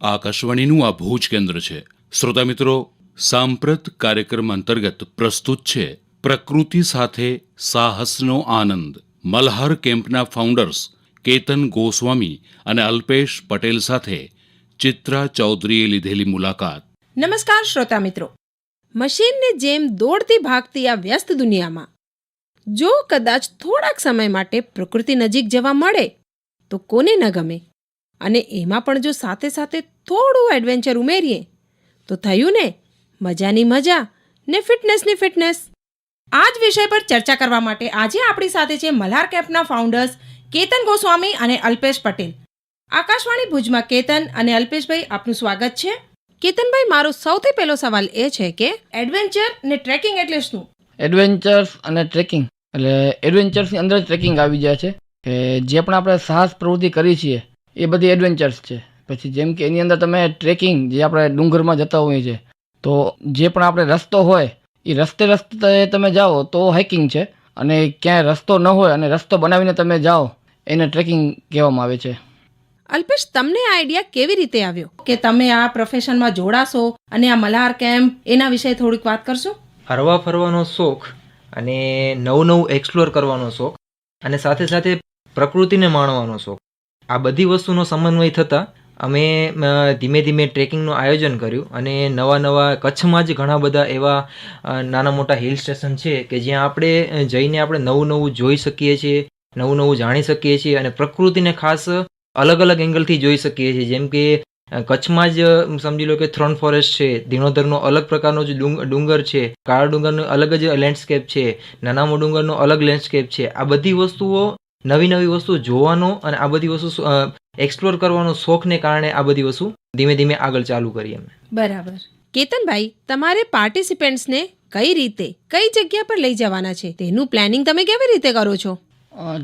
આકાશવાણીનું આ ભુજ કેન્દ્ર છે. શ્રોતા મિત્રો, સાંપ્રત કાર્યક્રમ અંતર્ગત પ્રસ્તુત છે પ્રકૃતિ સાથે સાહસનો આનંદ. મલ્હાર કેમ્પના ફાઉન્ડર્સ કેતન ગોસ્વામી અને અલ્પેશ પટેલ સાથે ચિત્રા ચૌધરીએ લીધેલી મુલાકાત. નમસ્કાર શ્રોતા મિત્રો. મશીનની જેમ દોડતી ભાગતી આ વ્યસ્ત દુનિયામાં, જો કદાચ થોડાક સમય માટે પ્રકૃતિ નજીક જવા મળે, તો કોને ન ગમે? અને એમાં પણ જો સાથે સાથે થોડું એડવેન્ચર ઉમેરીએ, તો થયું ને, મજાની મજા ને ફિટનેસની ફિટનેસ આ જ વિષય પર ચર્ચા કરવા માટે આજે આપણી સાથે છે મલ્હાર કેમ્પના ફાઉન્ડર્સ કેતન ગોસ્વામી અને અલ્પેશ પટેલ. આકાશવાણી ભુજમાં કેતન અને અલ્પેશભાઈ, આપનું સ્વાગત છે. કેતનભાઈ, મારો સૌથી પહેલો સવાલ એ છે કે એડવેન્ચર ને ટ્રેકિંગ એટલે શું? એડવેન્ચર્સ અને ટ્રેકિંગ એટલે એડવેન્ચર્સની અંદર જ ટ્રેકિંગ આવી જાય છે કે જે પણ આપણે સાહસ પ્રવૃત્તિ કરી છીએ એ બધી એડવેન્ચર્સ છે. પછી જેમ કે એની અંદર તમે ટ્રેકિંગ જે આપણે ડુંગરમાં જતા હોઈએ છીએ તો જે પણ આપણે રસ્તો હોય એ રસ્તે રસ્તે તમે જાઓ તો હાઇકિંગ છે. અને ક્યાંય રસ્તો ન હોય અને રસ્તો બનાવીને તમે જાઓ એને ટ્રેકિંગ કહેવામાં આવે છે. અલ્પેશ તમને આ આઈડિયા કેવી રીતે આવ્યો? કે તમે આ પ્રોફેશનમાં જોડાશો અને આ મલ્હાર કેમ્પ એના વિશે થોડીક વાત કરશો? હરવા ફરવાનો શોખ અને નવું નવું એક્સપ્લોર કરવાનો શોખ અને સાથે સાથે પ્રકૃતિને માણવાનો શોખ. આ બધી વસ્તુનો સમન્વય થતાં અમે ધીમે ધીમે ટ્રેકિંગનું આયોજન કર્યું અને નવા નવા કચ્છમાં જ ઘણા બધા એવા નાના મોટા હિલ સ્ટેશન છે કે જ્યાં આપણે જઈને આપણે નવું નવું જોઈ શકીએ છીએ, નવું નવું જાણી શકીએ છીએ અને પ્રકૃતિને ખાસ અલગ અલગ એંગલથી જોઈ શકીએ છીએ. જેમ કે કચ્છમાં જ સમજી લો કે થ્રોન ફોરેસ્ટ છે ધીણોધરનો અલગ પ્રકારનો જ ડુંગ- ડુંગર છે, કાળા ડુંગરનો અલગ જ લેન્ડસ્કેપ છે, નાનામો ડુંગરનો અલગ લેન્ડસ્કેપ છે. આ બધી વસ્તુઓ નવી નવી વસ્તુ જોવાનો અને આ બધી વસ્તુ એક્સપ્લોર કરવાનો શોખને કારણે આ બધી વસ્તુ ધીમે ધીમે આગળ ચાલુ કરી અમે બરાબર. કેતનભાઈ તમારે પાર્ટિસિપેન્ટ્સને કઈ રીતે કઈ જગ્યા પર લઈ જવાના છે? તેનું પ્લાનિંગ તમે કેવી રીતે કરો છો?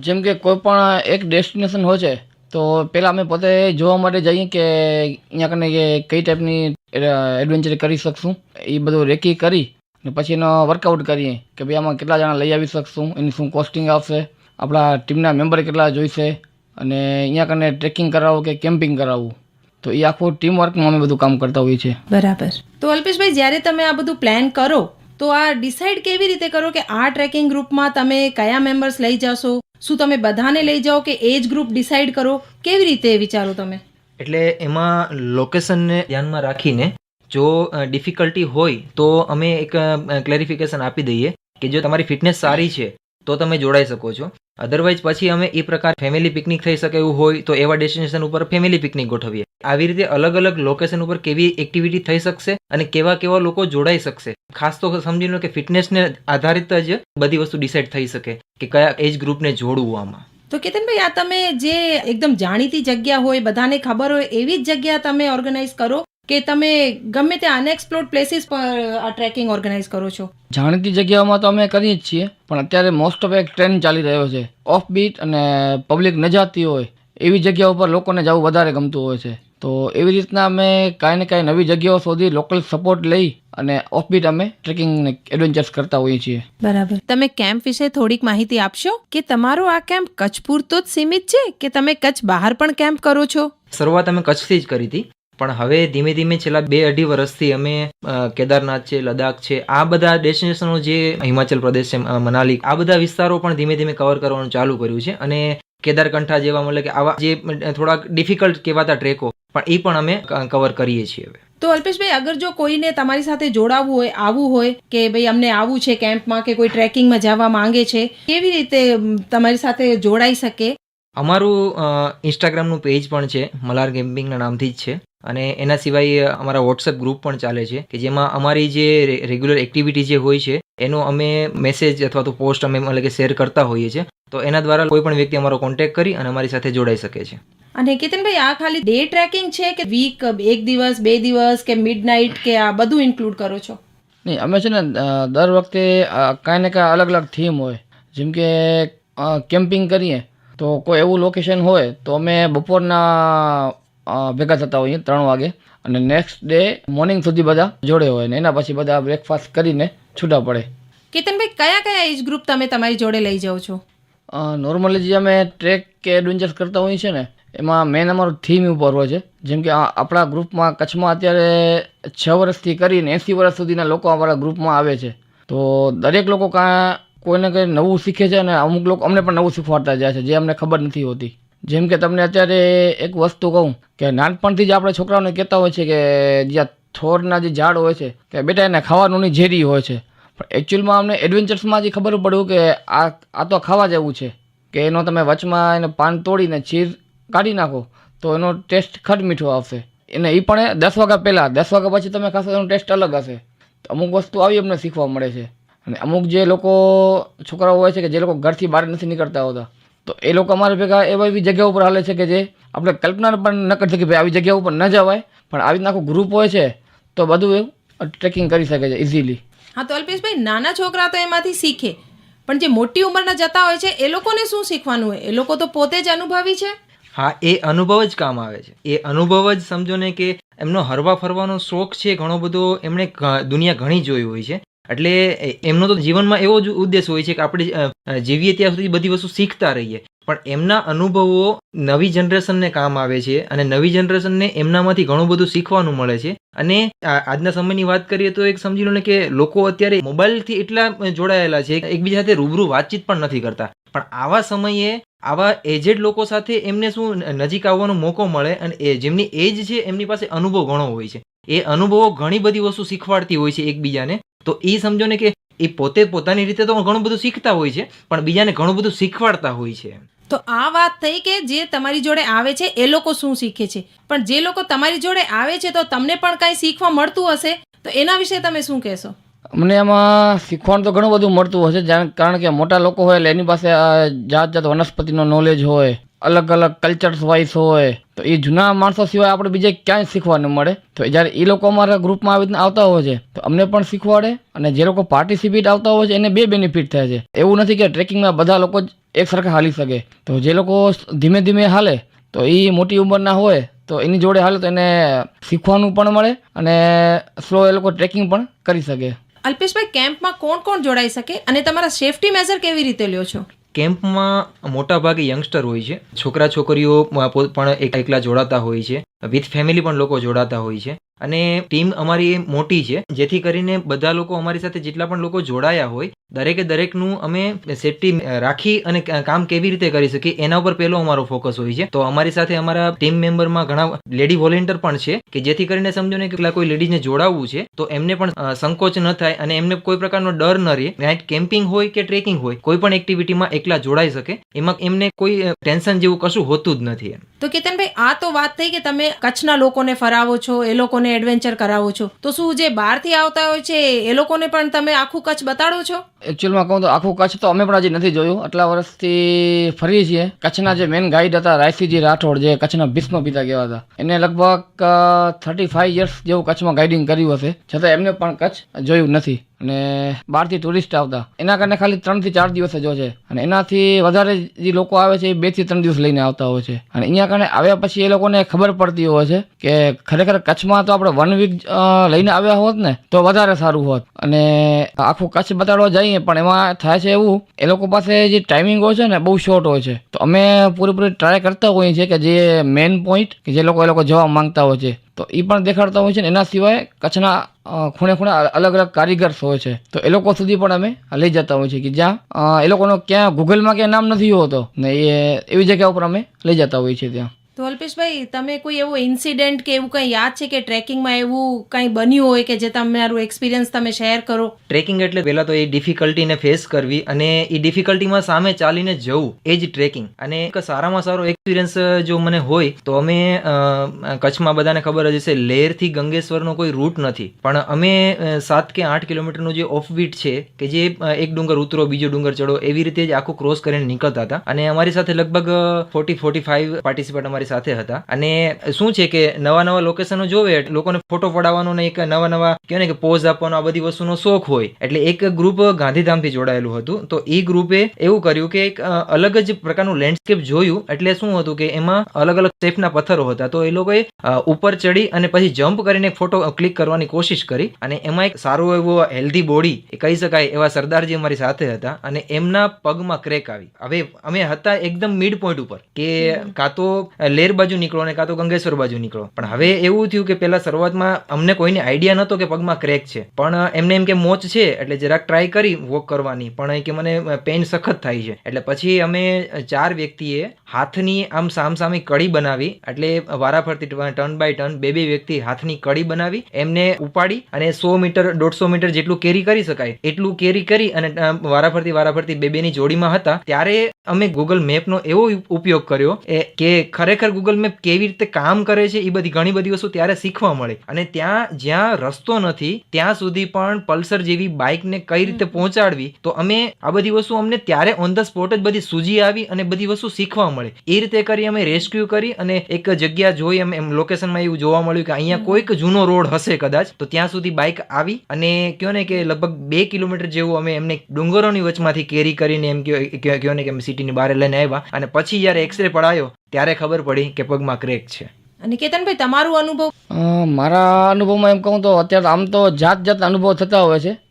જેમ કે કોઈ પણ એક ડેસ્ટિનેશન હોય છે તો પહેલાં અમે પોતે જોવા માટે જઈએ કે અહીંયા કને કે કઈ ટાઈપની એડવેન્ચર કરી શકશું. એ બધું રેકી કરી ને પછી એનો વર્કઆઉટ કરીએ કે ભાઈ આમાં કેટલા જણા લઈ આવી શકશું એની શું કોસ્ટિંગ આવશે આપણા ટીમના મેમ્બર કેટલા જોઈશે અને અહીંયા કને ટ્રેકિંગ કરાવવું કે કેમ્પિંગ કરાવવું? તો એ આખું ટીમ વર્કમાં અમે બધું કામ કરતા હોઈએ છીએ. બરાબર. તો અલ્પેશભાઈ જ્યારે તમે આ બધું પ્લાન કરો તો આ ડિસાઈડ કેવી રીતે કરો કે આ ટ્રેકિંગ ગ્રુપમાં તમે કયા મેમ્બર્સ લઈ જશો? શું તમે બધાને લઈ જાઓ કે એજ ગ્રુપ ડિસાઈડ કરો? કેવી રીતે વિચારો તમે? એટલે એમાં લોકેશનને ધ્યાનમાં રાખીને જો ડિફિકલ્ટી હોય તો અમે એક ક્લેરિફિકેશન આપી દઈએ કે જો તમારી ફિટનેસ સારી છે તો તમે જોડાઈ શકો છો. અધરવાઇઝ પછી અમે એ પ્રકાર ફેમિલી પિકનિક થઈ શકે એવું હોય તો એવા ડેસ્ટિનેશન ઉપર ફેમિલી પિકનિક ગોઠવીએ. આવી રીતે અલગ અલગ લોકેશન ઉપર કેવી એક્ટિવિટી થઈ શકશે અને કેવા કેવા લોકો જોડાઈ શકશે. ખાસ તો સમજી લો કે ફિટનેસને આધારિત જ બધી વસ્તુ ડિસાઇડ થઈ શકે કે કયા એજ ગ્રુપને જોડવું આમાં. તો કેતનભાઈ, આ તમે જે એકદમ જાણીતી જગ્યા હોય, બધાને ખબર હોય, એવી જ જગ્યા તમે ઓર્ગેનાઇઝ કરો કે તમે ગમે ત્યાં અનએક્સપ્લોર્ડ પ્લેસીસ પર આ ટ્રેકિંગ ઓર્ગેનાઇઝ કરો છો? જાણીતી જગ્યાઓમાં તો અમે કરીએ જ છીએ પણ અત્યારે મોસ્ટ ઓફ એક ટ્રેન્ડ ચાલી રહ્યો છે. ઓફ બીટ અને પબ્લિક ન જાતી હોય એવી જગ્યા ઉપર લોકોને જવું વધારે ગમતું હોય છે. તો એવી રીતના અમે કાંઈ ને કાંઈ નવી જગ્યાઓ શોધી લોકલ સપોર્ટ લઈ અને ઓફ બીટ અમે ટ્રેકિંગ એડવેન્ચર્સ કરતા હોઈએ છીએ. બરાબર. તમે કેમ્પ વિશે થોડીક માહિતી આપશો? કે તમારો આ કેમ્પ કચ્છ પૂરતો જ સીમિત છે? કે તમે કચ્છ બહાર પણ કેમ્પ કરો છો? શરૂઆત અમે કચ્છથી જ કરી હતી. પણ હવે ધીમે ધીમે છેલ્લા બે અઢી વર્ષથી અમે કેદારનાથ છે લદાખ છે આ બધા ડેસ્ટિનેશનો જે હિમાચલ પ્રદેશ છે મનાલી આ બધા વિસ્તારો પણ ધીમે ધીમે કવર કરવાનું ચાલુ કર્યું છે અને કેદારકંઠા જેવા મતલબ કે આવા જે થોડાક ડિફિકલ્ટ કહેવાતા ટ્રેકો પણ એ પણ અમે કવર કરીએ છીએ હવે. તો અલ્પેશભાઈ અગર જો કોઈને તમારી સાથે જોડાવવું હોય આવવું હોય કે ભાઈ અમને આવવું છે કેમ્પમાં કે કોઈ ટ્રેકિંગમાં જવા માંગે છે કેવી રીતે તમારી સાથે જોડાઈ શકે? અમારું ઇન્સ્ટાગ્રામનું પેજ પણ છે મલાર ગેમિંગના નામથી જ છે. અને એના સિવાય અમારા વોટ્સએપ ગ્રુપ પણ ચાલે છે કે જેમાં અમારી જે રેગ્યુલર એક્ટિવિટી જે હોય છે એનો અમે મેસેજ અથવા તો પોસ્ટ અમે મતલબ કે શેર કરતા હોઈએ છીએ તો એના દ્વારા કોઈ પણ વ્યક્તિ અમારો કોન્ટેક કરી અને અમારી સાથે જોડાઈ શકે છે. અને કેતનભાઈ આ ખાલી ડે ટ્રેકિંગ છે કે વીક એક દિવસ બે દિવસ કે મિડનાઇટ કે આ બધું ઇન્ક્લુડ કરો છો? નહીં અમે છે ને દર વખતે કાંઈ ને કાંઈ અલગ અલગ થીમ હોય. જેમ કે કેમ્પિંગ કરીએ તો કોઈ એવું લોકેશન હોય તો અમે બપોરના ભેગા થતા હોઈએ ત્રણ વાગે. અને નેક્સ્ટ ડે મોર્નિંગ સુધી બધા જોડે હોય ને એના પછી બધા બ્રેકફાસ્ટ કરીને છૂટા પડે. કેતનભાઈ કયા કયા એજ ગ્રુપ તમે તમારી જોડે લઈ જાઓ છો? નોર્મલી જે અમે ટ્રેક કે એડવેન્ચર્સ કરતા હોઈએ છીએ ને એમાં મેન અમારું થીમ ઉપર હોય છે. જેમ કે આપણા ગ્રુપમાં કચ્છમાં અત્યારે છ વર્ષથી કરીને એંસી વર્ષ સુધીના લોકો અમારા ગ્રુપમાં આવે છે. તો દરેક લોકો કાં કોઈને કંઈ નવું શીખે છે અને અમુક લોકો અમને પણ નવું શીખવાડતા જાય છે જે અમને ખબર નથી હોતી. જેમ કે તમને અત્યારે એક વસ્તુ કહું કે નાનપણથી જ આપણે છોકરાઓને કહેતા હોય છે કે જ્યાં થોરના જે ઝાડ હોય છે, કે બેટા એને ખાવાનું ઝેરી હોય છે. પણ એકચ્યુઅલમાં અમને એડવેન્ચર્સમાં જ ખબર પડ્યું કે આ આ તો ખાવા જેવું છે. કે એનો તમે વચમાં એને પાન તોડીને ચીર કાઢી નાખો, તો એનો ટેસ્ટ ખટ મીઠો આવશે. એને એ પણ દસ વાગ્યા પહેલાં, દસ વાગ્યા પછી તમે ખાશો એનો ટેસ્ટ અલગ હશે. તો અમુક વસ્તુ આવી અમને શીખવા મળે છે. અને અમુક જે લોકો છોકરાઓ હોય છે કે જે લોકો ઘરથી બહાર નથી નીકળતા હોતા તો એ લોકો અમારા ભેગા એવા એવી જગ્યા ઉપર હાલે છે કે જે આપણે કલ્પના પણ ન કરી શકીએ ભાઈ આવી જગ્યા ઉપર ન જવાય પણ આવી રીતના આખું ગ્રુપ હોય છે તો બધું એવું ટ્રેકિંગ કરી શકે છે ઇઝીલી હા તો અલ્પેશભાઈ નાના છોકરા તો એમાંથી શીખે પણ જે મોટી ઉંમરના જતા હોય છે એ લોકોને શું શીખવાનું હોય? એ લોકો તો પોતે જ અનુભવી છે? હા એ અનુભવ જ કામ આવે છે. એ અનુભવ જ સમજો ને કે એમનો હરવા ફરવાનો શોખ છે ઘણો બધો એમણે દુનિયા ઘણી જોઈ હોય છે. એટલે એમનો તો જીવનમાં એવો જ ઉદ્દેશ હોય છે કે આપણે જીવીએ ત્યાં સુધી બધી વસ્તુ શીખતા રહીએ. પણ એમના અનુભવો નવી જનરેશનને કામ આવે છે અને નવી જનરેશનને એમનામાંથી ઘણું બધું શીખવાનું મળે છે. અને આજના સમયની વાત કરીએ તો એક સમજી લો ને કે લોકો અત્યારે મોબાઈલથી એટલા જોડાયેલા છે એકબીજા સાથે રૂબરૂ વાતચીત પણ નથી કરતા. પણ આવા સમયે આવા એજેડ લોકો સાથે એમને શું નજીક આવવાનો મોકો મળે અને એ, જેમની એજ છે એમની પાસે અનુભવ ઘણો હોય છે. એ અનુભવો ઘણી બધી વસ્તુ શીખવાડતી હોય છે એકબીજાને. તો એ સમજો ને કે એ પોતે પોતાની રીતે તો ઘણું બધું શીખતા હોય છે પણ બીજાને ઘણું બધું શીખવાડતા હોય છે. તો આ વાત થઈ કે જે તમારી જોડે આવે છે એ લોકો શું શીખે છે? પણ જે લોકો તમારી જોડે આવે છે તો તમને પણ કાંઈ શીખવા મળતું હશે? તો એના વિશે તમે શું કહેશો? અમને એમાં શીખવાનું તો ઘણું બધું મળતું હશે કારણ કે મોટા લોકો હોય એટલે એની પાસે જાત જાત વનસ્પતિનો નોલેજ હોય અલગ અલગ કલ્ચર્સ વાઇઝ હોય, તો એ જૂના માણસો સિવાય આપણે બીજે ક્યાંય શીખવા ન મળે? તો જ્યારે એ લોકો અમારા ગ્રુપમાં આવી રીતના આવતા હોય છે, તો અમને પણ શીખવાડે અને જે લોકો પાર્ટિસિપેટ આવતા હોય છે, એને બે બેનિફિટ થાય છે. એવું નથી કે ટ્રેકિંગમાં બધા લોકો જ એક સરખા હાલી શકે. તો જે લોકો ધીમે ધીમે હાલે, તો એ મોટી ઉંમરના હોય, તો એની જોડે હાલે, તો એને શીખવાનું પણ મળે અને સ્લો એ લોકો ટ્રેકિંગ પણ કરી શકે. અલ્પેશભાઈ કેમ્પમાં કોણ કોણ જોડાઈ શકે? અને તમારા સેફટી મેઝર કેવી રીતે લ્યો છો? કેમ્પમાં મોટા ભાગે યંગસ્ટર હોય છે. છોકરા છોકરીઓ પણ એક- એકલા જોડાતા હોય છે. વિથ ફેમિલી પણ લોકો જોડાતા હોય છે. અને ટીમ અમારી મોટી છે, જેથી કરીને બધા લોકો અમારી સાથે જેટલા પણ લોકો જોડાયા હોય, દરેકે દરેકનું અમે સેફટી રાખી અને કામ કેવી રીતે કરી શકીએ એના ઉપર પહેલો અમારો ફોકસ હોય છે. તો અમારી સાથે અમારા ટીમ મેમ્બરમાં ઘણા લેડી વોલેન્ટિયર પણ છે, કે જેથી કરીને સમજો ને કે કોઈ લેડીઝને જોડાવવું છે, તો એમને પણ સંકોચ ન થાય અને એમને કોઈ પ્રકારનો ડર ન રહે. નાઇટ કેમ્પિંગ હોય કે ટ્રેકિંગ હોય, કોઈ પણ એક્ટિવિટીમાં એકલા જોડાઈ શકે, એમાં એમને કોઈ ટેન્શન જેવું કશું હોતું જ નથી તો કેતનભાઈ, આ તો વાત થઈ કે તમે કચ્છના લોકોને ફરાવો છો, એ લોકોને એડવેન્ચર કરાવો છો. તો શું જે બહારથી આવતા હોય છે, એ લોકોને પણ તમે આખું કચ્છ બતાડો છો? એકચ્યુઅલમાં કહું તો આખું કચ્છ તો અમે પણ હજી નથી જોયું. આટલા વર્ષથી ફરીએ છીએ. કચ્છના જે મેન ગાઈડ હતા, રાયસીજી રાઠોડ, જે કચ્છના ભીષ્મ પિતા કહેવાતા એને લગભગ થર્ટી ફાઈવ યર્સ જેવું કચ્છમાં ગાઈડિંગ કર્યું હશે. છતાં એમને પણ કચ્છ જોયું નથી. અને બહારથી ટુરિસ્ટ આવતા. એના કારણે ખાલી ત્રણથી ચાર દિવસ જ હોય છે. અને એનાથી વધારે જે લોકો આવે છે એ બેથી ત્રણ દિવસ લઈને આવતા હોય છે. અને અહીંયા કારણે આવ્યા પછી એ લોકોને ખબર પડતી હોય છે કે ખરેખર કચ્છમાં તો આપણે વન વીક લઈને આવ્યા હોત ને, તો વધારે સારું હોત. અને આખું કચ્છ બતાડવા જઈએ, પણ એમાં થાય છે એવું, એ લોકો પાસે જે ટાઈમિંગ હોય છે ને, બહુ શોર્ટ હોય છે. તો અમે પૂરેપૂરી ટ્રાય કરતા હોઈએ છીએ કે જે મેઇન પોઈન્ટ કે જે લોકો એ લોકો જવા માંગતા હોય છે. તો એ પણ દેખાડતા હોય છે ને એના સિવાય કચ્છના ખૂણે ખૂણે અલગ અલગ કારીગર્સ હોય છે. તો એ લોકો સુધી પણ અમે લઈ જતા હોય છે કે જ્યાં એ લોકોનો ક્યાં, ગૂગલમાં ક્યાં નામ નથી હોતો ને એ, એવી જગ્યા ઉપર અમે લઈ જતા હોઈએ છીએ ત્યાં. તો અલ્પેશભાઈ, તમે કોઈ એવો ઇન્સિડન્ટ કે એવું કંઈ યાદ છે કે ટ્રેકિંગમાં એવું કંઈ બન્યું હોય કે જે તમારું એક્સપિરિયન્સ તમે શેર કરો? ટ્રેકિંગ એટલે પહેલાં તો એ ડિફિકલ્ટીને ફેસ કરવી અને એ ડિફિકલ્ટીમાં સામે ચાલીને જવું, એ જ ટ્રેકિંગ. અને એક સારામાં સારો એક્સપિરિયન્સ જો મને હોય, તો અમે કચ્છમાં બધાને ખબર જ હશે, લેરથી ગંગેશ્વરનો કોઈ રૂટ નથી. પણ અમે સાત કે આઠ કિલોમીટરનું જે ઓફ બીટ છે, કે જે એક ડુંગર ઉતરો, બીજો ડુંગર ચડો, એવી રીતે જ આખું ક્રોસ કરીને નીકળતા હતા. અને અમારી સાથે લગભગ ફોર્ટી ફોર્ટી ફાઈવ પાર્ટિસિપન્ટ અમારી સાથે હતા. અને શું છે કે નવા નવા લોકેશનો જોવે, લોકોને ફોટો પડાવવાનો ને એક નવા નવા કહેવાય ને કે પોઝ આપવાનો આ બધી વસ્તુનો શોખ હોય. એટલે એક ગ્રુપ ગાંધીધામથી જોડાયેલું હતું. તો એ ગ્રુપે એવું કર્યું કે એક અલગ જ પ્રકારનું લેન્ડસ્કેપ જોયું. એટલે શું હતું કે એમાં અલગ અલગ શેપના પથ્થરો હતા. તો એ લોકોએ ઉપર ચડી અને પછી જમ્પ કરીને ફોટો ક્લિક કરવાની કોશિશ કરી. અને એમાં એક સારું એવો હેલ્ધી બોડી કહી શકાય એવા સરદારજી અમારી સાથે હતા. અને એમના પગમાં ક્રેક આવી. હવે અમે હતા એકદમ મિડ પોઈન્ટ ઉપર કે કાં તો લેર બાજુ નીકળો અને કાં તો ગંગેશ્વર બાજુ નીકળો. પણ હવે એવું થયું કે પહેલાં શરૂઆતમાં અમને કોઈને આઈડિયા નહોતો કે પગમાં ક્રેક છે. પણ એમને એમ કે મોચ છે, એટલે જરાક ટ્રાય કરી વોક કરવાની. પણ એ કે મને પેઇન સખત થાય છે. એટલે પછી અમે ચાર વ્યક્તિએ હાથની આમ સામસામી કડી બનાવી, એટલે વારાફરતી ટર્ન બાય ટર્ન બે બે વ્યક્તિ હાથની કડી બનાવી, એમને ઉપાડી અને સો મીટર, દોઢસો મીટર જેટલું કેરી કરી શકાય. એટલું કેરી કરી અને વારાફરતી વારાફરતી બે બેની જોડીમાં હતા. ત્યારે અમે ગૂગલ મેપનો એવો ઉપયોગ કર્યો કે ખરેખર ગૂગલ મેપ કેવી રીતે કામ કરે છે એ બધી ઘણી બધી વસ્તુ ત્યારે શીખવા મળે. અને ત્યાં જ્યાં રસ્તો નથી ત્યાં સુધી પણ પલ્સર જેવી બાઇકને કઈ રીતે પહોંચાડવી તો અમે આ બધી વસ્તુ અમને ત્યારે ઓન ધ સ્પોટ જ બધી સૂજી આવી અને બધી વસ્તુ શીખવા મળે. એ રીતે કરી અમે રેસ્ક્યુ કરી અને એક જગ્યા જોઈ અમે એમ લોકેશનમાં એવું જોવા મળ્યું કે અહીંયા કોઈક જૂનો રોડ હશે કદાચ તો ત્યાં સુધી બાઇક આવી અને કયો ને કે લગભગ બે કિલોમીટર જેવું અમે એમને ડુંગરોની વચમાંથી કેરી કરીને એમ કયો ને કે અમે સિટીની બહાર લઈને આવ્યા અને પછી જ્યારે એક્સરે પડાયો ત્યારે ખબર પડી કે પગમાં ક્રેક છે. અને કેતનભાઈ તમારો અનુભવ? અ, મારા અનુભવમાં એમ કહું તો અત્યારે આમ તો જાત જાત અનુભવ થતા હોય છે.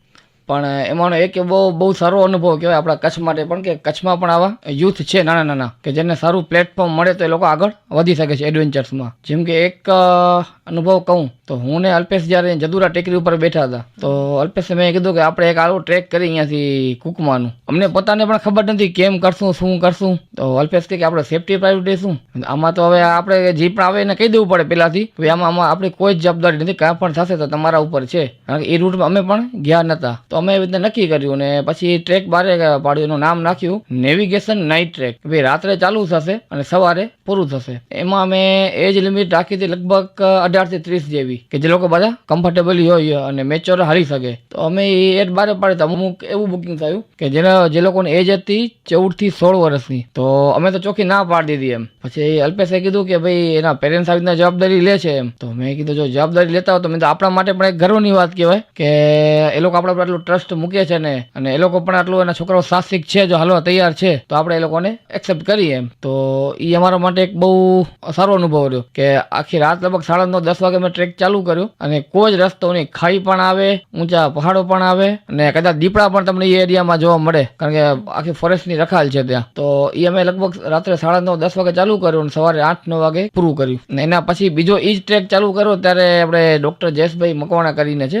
પણ એમાંનો એક બહુ બહુ સારો અનુભવ કહેવાય આપણા કચ્છ માટે પણ કે કચ્છમાં પણ આવા યુથ છે નાના નાના કે જેને સારું પ્લેટફોર્મ મળે તો એ લોકો આગળ વધી શકે છે એડવેન્ચર્સમાં. જેમ કે એક અ, અનુભવ કહું, તો હું ને અલ્પેશ જ્યારે જદુરા ટેકરી ઉપર બેઠા હતા, તો અલ્પેશે મેં કીધું કે આપણે એક આવો ટ્રેક કરી અહીંયાથી કુકમાનું. અમને પોતાને પણ ખબર નથી કેમ કરશું, શું કરશું. તો અલ્પેશ કે આપણે સેફટી પ્રાયોરિટી શું? આમાં તો હવે આપણે જે પણ આવે એને કહી દેવું પડે પહેલાંથી. કે આમાં આમાં આપણી કોઈ જ જવાબદારી નથી, કાંઈ પણ થશે તો તમારા ઉપર છે. કારણ કે એ રૂટમાં અમે પણ ગયા નહોતા તો અમે એવી રીતે નક્કી કર્યું ને પછી ટ્રેક બારે પાડ્યું એનું નામ નાખ્યું નેવિગેશન નાઇટ ટ્રેક ભાઈ રાત્રે ચાલુ થશે અને સવારે પૂરું થશે. એમાં અમે એજ લિમિટ રાખી હતી લગભગ અઢારથી ત્રીસ જેવી, કે જે લોકો બધા કમ્ફર્ટેબલી હોય અને મેચ્યોર હાલી શકે. તો અમે એ એટ બારે પાડી અમુક એવું બુકિંગ થયું કે જેના, જે લોકોની એજ હતી ચૌદથી સોળ વર્ષની. તો અમે તો ચોખ્ખી ના પાડી દીધી એમ. પછી અલ્પેશે કીધું કે ભાઈ, એના પેરેન્ટ્સ આવી રીતના જવાબદારી લે છે એમ. તો મેં કીધું, જો જવાબદારી લેતા હોય તો મેં તો આપણા માટે પણ એક ગર્વની વાત કહેવાય કે એ લોકો આપણા પર આટલું ટ્રસ્ટ મૂકે છે ને, અને એ લોકો પણ આટલું, એના છોકરાઓ સાહસિક છે, જો હાલવા તૈયાર છે, તો આપણે એ લોકોને એક્સેપ્ટ કરીએ એમ. તો એ અમારા માટે એક બહુ સારો અનુભવ રહ્યો કે આખી રાત લગભગ સાડા નવ દસ વાગે મેં ટ્રેક ચાલુ કર્યું અને કોઈ જ રસ્તો ખાઈ પણ આવે, ઊંચા પહાડો પણ આવે અને કદાચ દીપડા પણ તમને એ એરિયામાં જોવા મળે. કારણ કે આખી ફોરેસ્ટની રખાલ છે ત્યાં. તો એ અમે લગભગ રાત્રે સાડા નવ, દસ વાગે ચાલુ કર્યું અને સવારે આઠ, નવ વાગે પૂરું કર્યું. અને એના પછી બીજો એ જ ટ્રેક ચાલુ કર્યો ત્યારે આપણે ડોક્ટર જયેશભાઈ મકવાણા કરીને છે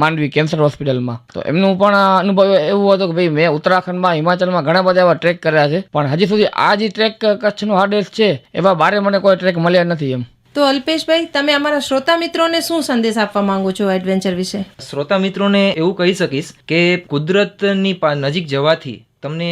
માંડવી કેન્સર હોસ્પિટલમાં તો એમનું પણ અનુભવ એવું હતો કે ભાઈ, મેં ઉત્તરાખંડમાં, હિમાચલમાં ઘણા બધા એવા ટ્રેક કર્યા છે. પણ હજી સુધી આ જે ટ્રેક કચ્છનો હાર્ડેસ્ટ છે, એવા બારે મને કોઈ ટ્રેક મળ્યા નથી એમ. તો અલ્પેશભાઈ, તમે અમારા શ્રોતા મિત્રોને શું સંદેશ આપવા માંગો છો એડવેન્ચર વિશે? શ્રોતા મિત્રોને એવું કહી શકીશ કે કુદરતની નજીક જવાથી તમને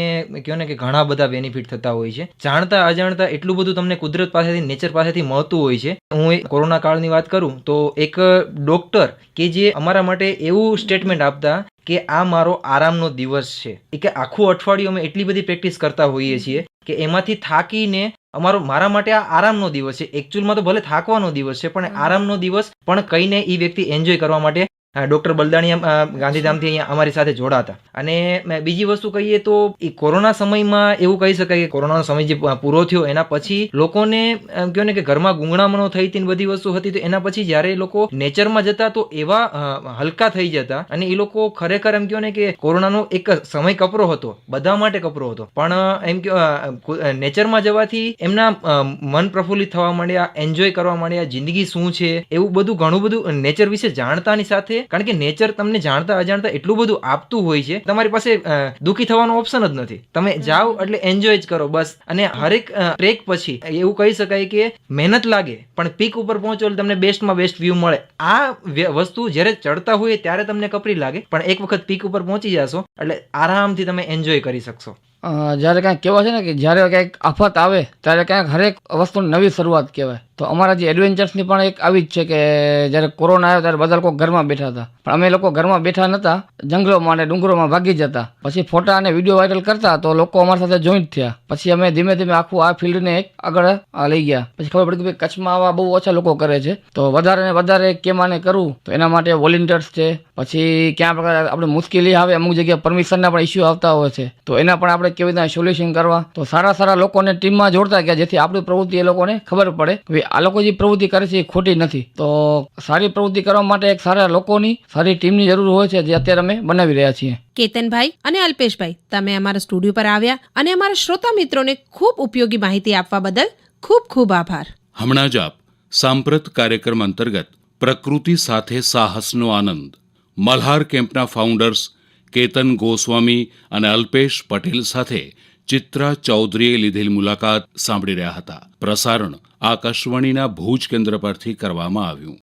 કહો ને કે ઘણા બધા બેનિફિટ થતા હોય છે. જાણતા અજાણતા એટલું બધું તમને કુદરત પાસેથી નેચર પાસેથી મળતું હોય છે. હું કોરોના કાળની વાત કરું તો એક ડોક્ટર કે જે અમારા માટે એવું સ્ટેટમેન્ટ આપતા કે આ મારો આરામનો દિવસ છે. કે આખું અઠવાડિયું અમે એટલી બધી પ્રેક્ટિસ કરતા હોઈએ છીએ કે એમાંથી થાકીને અમારો મારા માટે આ આરામનો દિવસ છે. એકચ્યુઅલમાં તો ભલે થાકવાનો દિવસ છે પણ આરામનો દિવસ પણ કહીને એ વ્યક્તિ એન્જોય કરવા માટે ડોક્ટર બલદાણીયા ગાંધીધામથી અહીંયા અમારી સાથે જોડાતા. અને બીજી વસ્તુ કહીએ તો એ કોરોના સમયમાં એવું કહી શકાય કે કોરોનાનો સમય જે પૂરો થયો, એના પછી લોકોને, એમ કહો ને કે ઘરમાં ગુંગણામણો થઈ હતી બધી વસ્તુ હતી, તો એના પછી જ્યારે લોકો નેચરમાં જતા તો એવા હલકા થઈ જતા અને એ લોકો ખરેખર એમ કહો ને કે કોરોનાનો એક સમય કપરો હતો, બધા માટે કપરો હતો. પણ, એમ કહો નેચરમાં જવાથી એમના મન પ્રફુલ્લિત થવા માંડ્યા, એન્જોય કરવા માંડ્યા, જિંદગી શું છે, એવું બધું ઘણું બધું નેચર વિશે જાણતાની સાથે કારણ કે નેચર તમને જાણતા અજાણતા એટલું બધું આપતું હોય છે તમારી પાસે દુઃખી થવાનો ઓપ્શન જ નથી. તમે જાઓ એટલે એન્જોય જ કરો બસ. અને હરેક ટ્રેક પછી એવું કહી શકાય કે મહેનત લાગે પણ પીક ઉપર પહોંચો એટલે તમને બેસ્ટમાં બેસ્ટ વ્યૂ મળે. આ વસ્તુ જ્યારે ચડતા હોય ત્યારે તમને કપરી લાગે પણ એક વખત પીક ઉપર પહોંચી જશો એટલે આરામથી તમે એન્જોય કરી શકશો. જ્યારે કાંઈક કહેવાય છે ને કે જ્યારે કાંઈક આફત આવે ત્યારે કાંઈક હરેક વસ્તુ નવી શરૂઆત કહેવાય. તો અમારા જે એડવેન્ચર્સની પણ એક આવી જ છે કે જ્યારે કોરોના આવ્યો ત્યારે બધા લોકો ઘરમાં બેઠા હતા. પણ અમે લોકો ઘરમાં બેઠા નહોતા જંગલોમાં અને ડુંગરોમાં ભાગી જતા. પછી ફોટા અને વીડિયો વાયરલ કરતા તો લોકો અમારી સાથે જોઈન્ટ થયા. પછી અમે ધીમે ધીમે આખું આ ફિલ્ડને આગળ લઈ ગયા. પછી ખબર પડી કે કચ્છમાં આવા બહુ ઓછા લોકો કરે છે. તો વધારે ને વધારે કેમ આને કરવું તો એના માટે વોલેન્ટિયર્સ છે. પછી ક્યાં પ્રકાર આપણે મુશ્કેલી આવે, અમુક જગ્યાએ પરમિશનના પણ ઇસ્યુ આવતા હોય છે. તો એના પણ આપણે કેવી રીતના સોલ્યુશન કરવા? તો સારા સારા લોકોને ટીમમાં જોડતા ગયા, જેથી આપણી પ્રવૃત્તિ એ લોકોને ખબર પડે કે આ લોકો જે પ્રવૃત્તિ કરે છે એ ખોટી નથી. તો સારી પ્રવૃત્તિ કરવા માટે એક સારા લોકોની સારી ટીમની જરૂર હોય છે જે અત્યારે અમે બનાવી રહ્યા છીએ. કેતનભાઈ અને અલ્પેશભાઈ તમે અમારા સ્ટુડિયો પર આવ્યા અને અમારા શ્રોતા મિત્રોને ખૂબ ઉપયોગી માહિતી આપવા બદલ ખૂબ ખૂબ આભાર. હમણાં જ આપ સાંપ્રત કાર્યક્રમ અંતર્ગત પ્રકૃતિ સાથે સાહસનો આનંદ મલ્હાર કેમ્પના ફાઉન્ડર્સ કેતન ગોસ્વામી અને અલ્પેશ પટેલ સાથે ચિત્રા ચૌધરીએ લીધેલ મુલાકાત સાંભળી રહ્યા હતા. પ્રસારણ આકાશવાણીના ભુજ કેન્દ્ર પરથી કરવામાં આવ્યું.